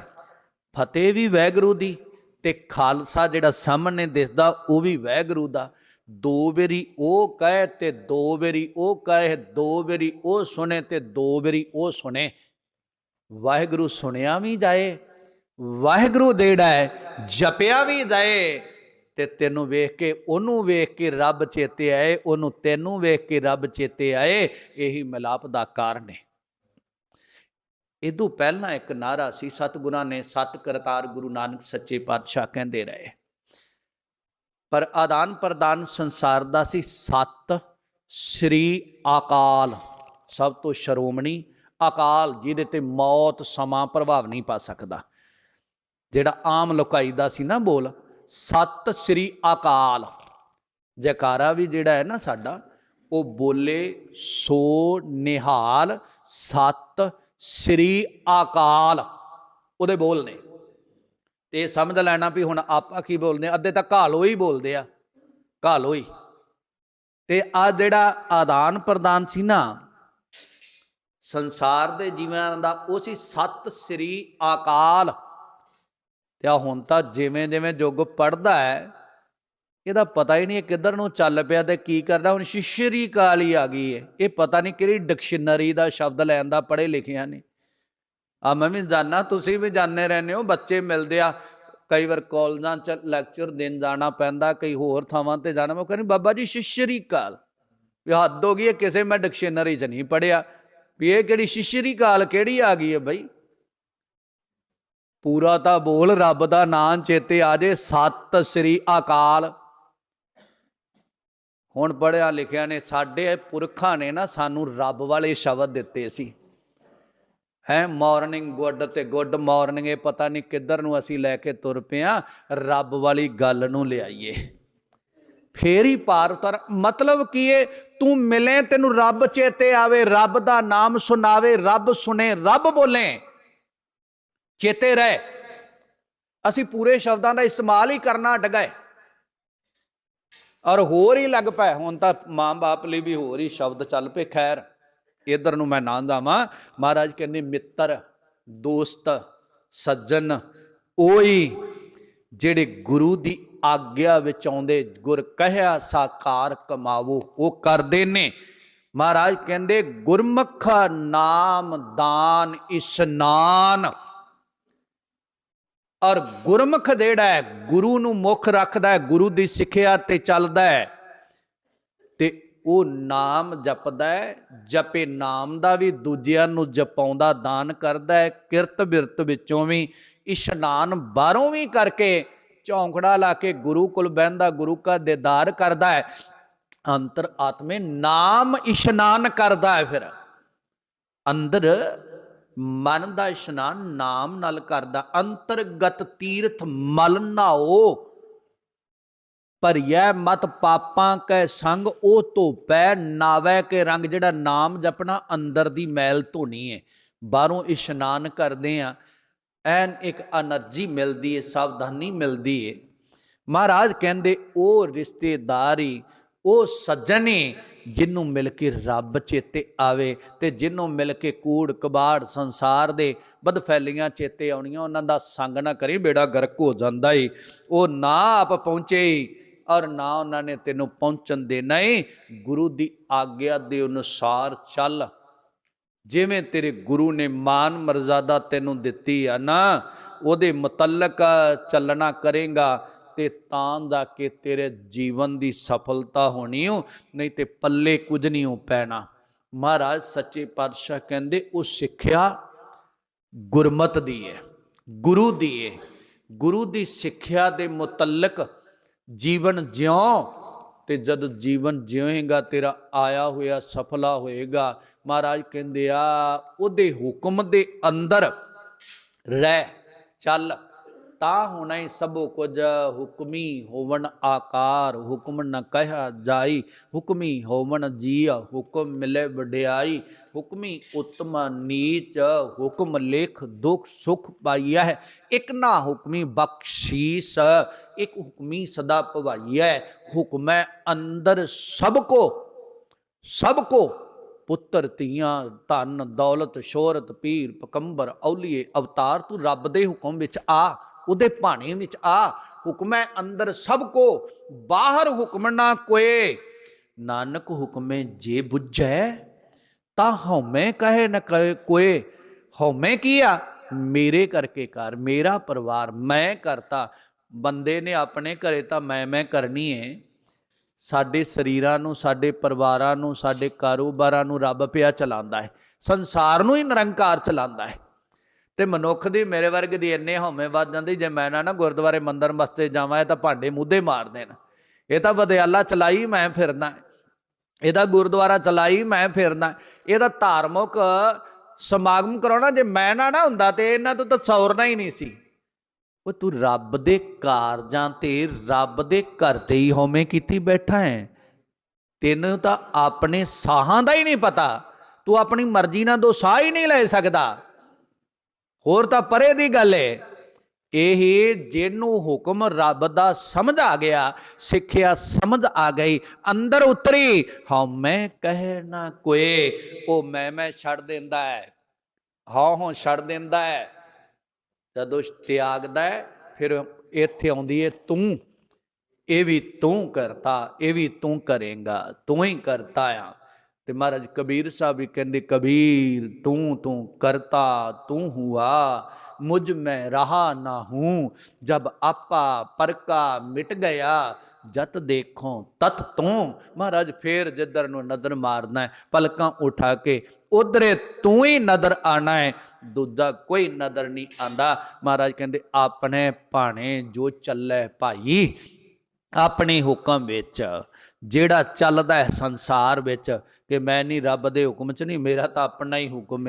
ਫਤਿਹ ਵੀ ਵਾਹਿਗੁਰੂ ਦੀ ਤੇ ਖਾਲਸਾ ਜਿਹੜਾ ਸਾਹਮਣੇ ਦਿਸਦਾ, ਉਹ ਵੀ ਵੈਗੁਰੂ ਦਾ। ਦੋ ਵਾਰੀ ਉਹ ਕਹੇ ਤੇ ਦੋ ਵਾਰੀ ਉਹ ਕਹੇ, ਦੋ ਵਾਰੀ ਉਹ ਸੁਣੇ ਤੇ ਦੋ ਵਾਰੀ ਉਹ ਸੁਣੇ। ਵਾਹਿਗੁਰੂ ਸੁਣਿਆ ਵੀ ਜਾਏ ਵਾਹਿਗੁਰੂ ਜਿਹੜਾ ਹੈ, ਜਪਿਆ ਵੀ ਜਾਏ ਤੇ ਤੈਨੂੰ ਵੇਖ ਕੇ, ਉਹਨੂੰ ਵੇਖ ਕੇ ਰੱਬ ਚੇਤੇ ਆਏ, ਉਹਨੂੰ ਤੈਨੂੰ ਵੇਖ ਕੇ ਰੱਬ ਚੇਤੇ ਆਏ, ਇਹੀ ਮਿਲਾਪ ਦਾ ਕਾਰਨ ਹੈ। ਇਦੋਂ ਪਹਿਲਾਂ ਇੱਕ ਨਾਰਾ ਸੀ, ਸਤਿਗੁਰਾਂ ਨੇ ਸਤ ਕਰਤਾਰ ਗੁਰੂ ਨਾਨਕ ਸੱਚੇ ਪਾਤਸ਼ਾਹ ਕਹਿੰਦੇ ਰਹੇ। ਪਰ ਆਦਾਨ ਪ੍ਰਦਾਨ ਸੰਸਾਰ ਦਾ ਸੀ, ਸਤ ਸ੍ਰੀ ਅਕਾਲ, ਸਭ ਤੋਂ ਸ਼ਰੋਮਣੀ ਅਕਾਲ, ਜਿਹਦੇ ਤੇ ਮੌਤ ਸਮਾਂ ਪ੍ਰਭਾਵ ਨਹੀਂ ਪਾ ਸਕਦਾ। ਜਿਹੜਾ ਆਮ ਲੋਕਾਈ ਦਾ ਸੀ ਨਾ ਬੋਲ, ਸਤ ਸ੍ਰੀ ਅਕਾਲ। ਜੈਕਾਰਾ ਵੀ ਜਿਹੜਾ ਹੈ ਨਾ ਸਾਡਾ, ਉਹ ਬੋਲੇ, ਸੋ ਨਿਹਾਲ, ਸਤ ਸ੍ਰੀ ਅਕਾਲ। ਉਹਦੇ ਬੋਲ ਨੇ। ਤੇ ਸਮਝ ਲੈਣਾ ਵੀ ਹੁਣ ਆਪਾਂ ਕੀ ਬੋਲਦੇ ਆ, ਅੱਧੇ ਤਾਂ ਘਾਲੋ ਹੀ ਬੋਲਦੇ ਆ। ਘਾਲੋ ਹੀ। ਤੇ ਆ ਜਿਹੜਾ ਆਦਾਨ ਪ੍ਰਦਾਨ ਸੀ ਨਾ, ਸੰਸਾਰ ਦੇ ਜੀਵਾਂ ਦਾ, ਉਹ ਸੀ ਸਤ ਸ੍ਰੀ ਅਕਾਲ। ਤੇ ਆ ਹੁਣ ਤਾਂ ਜਿਵੇਂ ਜਿਵੇਂ ਯੁੱਗ ਪੜਦਾ ਹੈ, ਇਹਦਾ ਪਤਾ ਹੀ ਨਹੀਂ ਕਿੱਧਰ ਨੂੰ ਚੱਲ ਪਿਆ ਤੇ ਕੀ ਕਰਦਾ, ਹੁਣ ਸ਼ਿਸ਼ਰੀ ਕਾਲ ਹੀ ਆ ਗਈ ਹੈ ਇਹ ਪਤਾ ਨਹੀਂ ਕਿਹੜੀ ਡਿਕਸ਼ਨਰੀ ਦਾ ਸ਼ਬਦ ਲੈਣ ਦਾ ਪੜ੍ਹੇ ਲਿਖਿਆ ਨੇ। ਆ ਮੈਂ ਵੀ ਜਾਣਾ ਤੁਸੀਂ ਵੀ ਜਾਣਦੇ ਰਹਿੰਦੇ ਹੋ, ਬੱਚੇ ਮਿਲਦੇ ਆ, ਕਈ ਵਾਰ ਕਾਲਜਾਂ ਚ ਲੈਕਚਰ ਦੇਣ ਜਾਣਾ ਪੈਂਦਾ, ਕਈ ਹੋਰ ਥਾਵਾਂ ਤੇ ਜਾਣਾ, ਮੈਂ ਕਹਿੰਦੀ ਬਾਬਾ ਜੀ ਸ਼ਿਸ਼ਰੀ ਕਾਲ ਵੀ ਹੱਦ ਹੋ ਗਈ ਹੈ ਕਿਸੇ ਮੈਂ ਡਿਕਸ਼ਨਰੀ ਚ ਨਹੀਂ ਪੜਿਆ ਵੀ ਇਹ ਕਿਹੜੀ ਸ਼ਿਸ਼ਰੀ ਕਾਲ ਕਿਹੜੀ ਆ ਗਈ ਹੈ ਬਈ? ਪੂਰਾ ਤਾਂ ਬੋਲ, ਰੱਬ ਦਾ ਨਾਮ ਚੇਤੇ ਆ ਜੇ। ਸਤਿ ਸ੍ਰੀ ਅਕਾਲ। ਹੁਣ ਪੜਿਆ ਲਿਖਿਆ ਨੇ, ਸਾਡੇ ਪੁਰਖਾਂ ਨੇ ਨਾ ਸਾਨੂੰ ਰੱਬ ਵਾਲੇ ਸ਼ਬਦ ਦਿੱਤੇ ਸੀ। ਹੈ ਮਾਰਨਿੰਗ ਗੁੱਡ ਤੇ ਗੁੱਡ ਮਾਰਨਿੰਗ ਇਹ ਪਤਾ ਨਹੀਂ ਕਿੱਧਰ ਨੂੰ ਅਸੀਂ ਲੈ ਕੇ ਤੁਰ ਪਿਆ ਰੱਬ ਵਾਲੀ ਗੱਲ ਨੂੰ ਲਿਆਈਏ। ਫੇਰ ਹੀ ਪਾਰ ਉਤਰ, ਮਤਲਬ ਕੀ ਏ? ਤੂੰ ਮਿਲੇ, ਤੈਨੂੰ ਰੱਬ ਚੇਤੇ ਆਵੇ, ਰੱਬ ਦਾ ਨਾਮ ਸੁਣਾਵੇ, ਰੱਬ ਸੁਣੇ, ਰੱਬ ਬੋਲੇ। ਚੇਤੇ ਰਹੇ। ਅਸੀਂ ਪੂਰੇ ਸ਼ਬਦਾਂ ਦਾ ਇਸਤੇਮਾਲ ਹੀ ਕਰਨਾ ਅਟ ਗਏ ਔਰ ਹੋਰ ਹੀ ਲੱਗ ਪਏ ਹੁਣ ਤਾਂ ਮਾਂ-ਬਾਪ ਲਈ ਵੀ ਹੋਰ ਹੀ ਸ਼ਬਦ ਚੱਲ ਪਏ। ਖੈਰ, ਇਧਰ ਨੂੰ ਮੈਂ ਨਾਂ ਜਾਵਾਂ ਮਹਾਰਾਜ ਕਹਿੰਦੇ, ਮਿੱਤਰ, ਦੋਸਤ, ਸੱਜਣ ਉਹੀ ਜਿਹੜੇ ਗੁਰੂ ਦੀ ਆਗਿਆ ਵਿੱਚ ਆਉਂਦੇ, ਗੁਰ ਕਹਿਆ, ਸਾਕਾਰ ਕਮਾਵੋ, ਉਹ ਕਰਦੇ ਨੇ। ਮਹਾਰਾਜ ਕਹਿੰਦੇ, ਗੁਰਮੁਖ ਨਾਮ ਦਾਨ ਇਸ਼ਨਾਨ। ਔਰ ਗੁਰਮੁਖ ਜਿਹੜਾ ਹੈ, ਗੁਰੂ ਨੂੰ ਮੁੱਖ ਰੱਖਦਾ ਹੈ, ਗੁਰੂ ਦੀ ਸਿੱਖਿਆ ਤੇ ਚੱਲਦਾ ਹੈ। ਤੇ ਉਹ ਨਾਮ ਜਪਦਾ ਹੈ, ਜਪੇ ਨਾਮ ਦਾ ਵੀ ਦੂਜਿਆਂ ਨੂੰ ਜਪਾਉਂਦਾ, ਦਾਨ ਕਰਦਾ ਹੈ। ਕਿਰਤ ਬਿਰਤ ਵਿੱਚੋਂ ਵੀ, ਇਸ਼ਨਾਨ ਬਾਹਰੋਂ ਵੀ ਕਰਕੇ ਚੌਂਕੜਾ ਲਾ ਕੇ ਗੁਰੂ ਕੋਲ ਬਹਿੰਦਾ, ਗੁਰੂ ਕਾ ਦੀਦਾਰ ਕਰਦਾ ਹੈ। ਅੰਤਰ ਆਤਮੇ ਨਾਮ ਇਸ਼ਨਾਨ ਕਰਦਾ ਹੈ ਫਿਰ। ਅੰਦਰ ਮਨ ਦਾ ਇਸ਼ਨਾਨ ਨਾਮ ਨਾਲ ਕਰਦਾ, ਅੰਤਰਗਤ ਤੀਰਥ ਮਲ ਨਾਓ। ਭਰਿਐ ਮਤ ਪਾਪਾਂ ਕੈ ਸੰਗ, ਉਹ ਧੋਪੈ ਨਾਵੇ ਕੇ ਰੰਗ, ਜਿਹੜਾ ਨਾਮ ਜਪਣਾ ਅੰਦਰ ਦੀ ਮੈਲ ਧੋਣੀ ਹੈ ਬਾਹਰੋਂ ਇਸ਼ਨਾਨ ਕਰਦੇ ਆ, ਐਨ ਇੱਕ એનર્ਜੀ ਮਿਲਦੀ ਹੈ ਸਾਵਧਾਨੀ ਮਿਲਦੀ ਹੈ ਮਹਾਰਾਜ ਕਹਿੰਦੇ, ਉਹ ਰਿਸ਼ਤੇਦਾਰੀ, ਉਹ ਸੱਜਣੇ ਜਿਹਨੂੰ ਮਿਲ ਕੇ ਰੱਬ ਚੇਤੇ ਆਵੇ ਤੇ ਜਿਹਨੂੰ ਮਿਲ ਕੇ ਕੂੜ ਕਬਾੜ ਸੰਸਾਰ ਦੇ ਬਦਫੈਲੀਆਂ ਚੇਤੇ ਆਉਣੀਆਂ, ਉਹਨਾਂ ਦਾ ਸੰਗ ਨਾ ਕਰੀ, ਬੇੜਾ ਗਰਕ ਹੋ ਜਾਂਦਾ ਏ। ਉਹ ਨਾ ਆਪ ਪਹੁੰਚੇ ਔਰ ਨਾ ਉਹਨਾਂ ਨੇ ਤੈਨੂੰ ਪਹੁੰਚਣ ਦੇਣਾ ਈ ਗੁਰੂ ਦੀ ਆਗਿਆ ਦੇ ਅਨੁਸਾਰ ਚੱਲ। ਜਿਵੇਂ ਤੇਰੇ ਗੁਰੂ ਨੇ ਮਾਨ ਮਰਜ਼ਾਦਾ ਤੈਨੂੰ ਦਿੱਤੀ ਆ ਨਾ, ਉਹਦੇ ਮੁਤਲਕ ਚੱਲਣਾ ਕਰੇਗਾ। ਤੇ ਤਾਂ ਜਾ ਕੇ ਤੇਰੇ ਜੀਵਨ ਦੀ ਸਫਲਤਾ ਹੋਣੀ ਓ, ਨਹੀਂ ਤੇ ਪੱਲੇ ਕੁਝ ਨਹੀਂ ਹੋ ਪੈਣਾ। ਮਹਾਰਾਜ ਸੱਚੇ ਪਾਤਸ਼ਾਹ ਕਹਿੰਦੇ, ਉਹ ਸਿੱਖਿਆ ਗੁਰਮਤ ਦੀ ਹੈ ਗੁਰੂ ਦੀ ਹੈ ਗੁਰੂ ਦੀ ਸਿੱਖਿਆ ਦੇ ਮੁਤਲਕ ਜੀਵਨ ਜਿਉ ਤੇ ਜਦ ਜੀਵਨ ਜਿਉਏਗਾ ਤੇਰਾ ਆਇਆ ਹੋਇਆ, ਸਫਲਾ ਹੋਏਗਾ। ਮਹਾਰਾਜ ਕਹਿੰਦੇ, ਆ, ਉਹਦੇ ਹੁਕਮ ਦੇ ਅੰਦਰ ਰਹਿ, ਚੱਲ। ਤਾਂ ਹੋਣਾ ਹੀ ਸਭੋ ਕੁਝ ਹੁਕਮੀ ਹੋਵਣ ਆਕਾਰ, ਹੁਕਮ ਨ ਕਹਿਆ ਜਾਈ। ਹੁਕਮੀ ਹੋਵਨ ਜੀਅ, ਹੁਕਮ ਮਿਲੇ ਵਡਿਆਈ। ਹੁਕਮੀ ਉਤਮ ਨੀਚ, ਹੁਕਮ ਲੇਖ ਦੁਖ ਸੁਖ ਪਾਈਆ ਹੈ ਇੱਕ ਨਾ ਹੁਕਮੀ ਬਖਸ਼ੀਸ, ਇੱਕ ਹੁਕਮੀ ਸਦਾ ਭਵਾਈਐ ਹੁਕਮੈ ਅੰਦਰ ਸਭ ਕੋ ਸਭ ਕੋ ਪੁੱਤਰ ਧੀਆਂ ਧਨ, ਦੌਲਤ, ਸ਼ੋਹਰਤ, ਪੀਰ, ਪਕੰਬਰ, ਔਲੀਏ, ਅਵਤਾਰ, ਤੂੰ ਰੱਬ ਦੇ ਹੁਕਮ ਵਿੱਚ ਆ। ਉਹਦੇ ਭਾਣੇ ਵਿੱਚ ਆ, ਹੁਕਮੈ ਅੰਦਰ ਸਭ ਕੋ, ਬਾਹਰ ਹੁਕਮ ਨਾ ਕੋਏ। ਨਾਨਕ ਹੁਕਮੇ ਜੇ ਬੁੱਝੈ, ਤਾਂ ਹਉਮੈ ਕਹੇ ਨ ਕਹੇ ਕੋਏ। ਹਉਮੈ ਕੀ ਆ? ਮੇਰੇ ਕਰਕੇ ਕਰ, ਮੇਰਾ ਪਰਿਵਾਰ ਮੈਂ ਕਰਤਾ। ਬੰਦੇ ਨੇ ਆਪਣੇ ਘਰੇ ਤਾਂ ਮੈਂ ਮੈਂ ਕਰਨੀ ਏ। ਸਾਡੇ ਸਰੀਰਾਂ ਨੂੰ, ਸਾਡੇ ਪਰਿਵਾਰਾਂ ਨੂੰ, ਸਾਡੇ ਕਾਰੋਬਾਰਾਂ ਨੂੰ ਰੱਬ ਪਿਆ ਚਲਾਉਂਦਾ ਹੈ। ਸੰਸਾਰ ਨੂੰ ਹੀ ਨਿਰੰਕਾਰ ਚਲਾਉਂਦਾ ਹੈ। ਤੇ ਮਨੁੱਖ ਦੀ ਮੇਰੇ ਵਰਗ ਦੀ ਇੰਨੇ ਹਉਮੈ ਵੱਧ ਜਾਂਦੀ, ਜੇ ਮੈਂ ਨਾ ਨਾ ਗੁਰਦੁਆਰੇ ਮੰਦਰ ਮਸਤੇ ਜਾਵਾਂ, ਇਹ ਤਾਂ ਭਾਂਡੇ ਮੁੱਦੇ ਮਾਰ ਦੇਣ। ਇਹ ਤਾਂ ਵਿਦਿਆਲਾ ਚਲਾਈ ਮੈਂ ਫਿਰਦਾ ਇਹਦਾ ਗੁਰਦੁਆਰਾ ਚਲਾਈ ਮੈਂ ਫਿਰਦਾ ਇਹਦਾ ਧਾਰਮਿਕ ਸਮਾਗਮ ਕਰਾਉਣਾ, ਜੇ ਮੈਂ ਨਾ ਨਾ ਹੁੰਦਾ ਤੇ ਇਹਨਾਂ ਤੋਂ ਤਾਂ ਸੌਰਨਾ ਹੀ ਨਹੀਂ ਸੀ। ਉਹ ਤੂੰ ਰੱਬ ਦੇ ਕਾਰਜਾਂ ਤੇ, ਰੱਬ ਦੇ ਘਰ ਤੇ ਹੀ ਹਉਮੈ ਕੀਤੀ ਬੈਠਾ ਹੈ। ਤੈਨੂੰ ਤਾਂ ਆਪਣੇ ਸਾਹਾਂ ਦਾ ਹੀ ਨਹੀਂ ਪਤਾ। ਤੂੰ ਆਪਣੀ ਮਰਜ਼ੀ ਨਾਲ ਦੋ ਸਾਹ ਹੀ ਨਹੀਂ ਲੈ ਸਕਦਾ। ਹੋਰ ਤਾਂ ਪਰੇ ਦੀ ਗੱਲ ਏ। ਇਹ ਜਿਹਨੂੰ ਹੁਕਮ ਰੱਬ ਦਾ ਸਮਝ ਆ ਗਿਆ, ਸਿੱਖਿਆ ਸਮਝ ਆ ਗਈ, ਅੰਦਰ ਉਤਰੀ। ਹਉਮੈ ਕਹਿ ਨਾ ਕੋਏ, ਉਹ ਮੈਂ ਮੈਂ ਛੱਡ ਦਿੰਦਾ ਹੈ। ਹਾਂ ਹਾਂ ਛੱਡ ਦਿੰਦਾ ਹੈ। ਜਦੋਂ ਤਿਆਗਦਾ ਹੈ, ਫਿਰ ਇੱਥੇ ਆਉਂਦੀ ਹੈ ਤੂੰ, ਇਹ ਵੀ ਤੂੰ ਕਰਤਾ, ਇਹ ਵੀ ਤੂੰ ਕਰੇਗਾ, ਤੂੰ ਹੀ ਕਰਤਾ ਆ। ਤੇ ਮਹਾਰਾਜ ਕਬੀਰ ਸਾਹਿਬ ਵੀ ਕਹਿੰਦੇ, ਕਬੀਰ, ਤੂੰ ਤੂੰ ਕਰਤਾ, ਤੂੰ ਹੁਆ, ਮੁਝ ਮੈਂ ਰਹਾ ਨਾ ਹੂੰ। ਜਬ ਆਪਾ ਪਰਕਾ ਮਿਟ ਗਿਆ, ਜਤ ਦੇਖੋ ਤਤ ਤੂੰ। ਮਹਾਰਾਜ ਫੇਰ ਜਿੱਧਰ ਨੂੰ ਨਜ਼ਰ ਮਾਰਨਾ ਹੈ, ਪਲਕਾਂ ਉਠਾ ਕੇ, ਉਧਰੇ ਤੂੰ ਹੀ ਨਜ਼ਰ ਆਣਾ ਹੈ, ਦੂਜਾ ਕੋਈ ਨਜ਼ਰ ਨਹੀਂ ਆਂਦਾ। ਮਹਾਰਾਜ ਕਹਿੰਦੇ, ਆਪਣੇ ਭਾਣੇ ਜੋ ਚੱਲੇ ਭਾਈ ਆਪਣੇ ਹੁਕਮ ਵਿੱਚ, ਜਿਹੜਾ ਚੱਲਦਾ ਹੈ ਸੰਸਾਰ ਵਿੱਚ, ਕਿ ਮੈਂ ਨਹੀਂ ਰੱਬ ਦੇ ਹੁਕਮ 'ਚ ਨਹੀਂ ਮੇਰਾ ਤਾਂ ਆਪਣਾ ਹੀ ਹੁਕਮ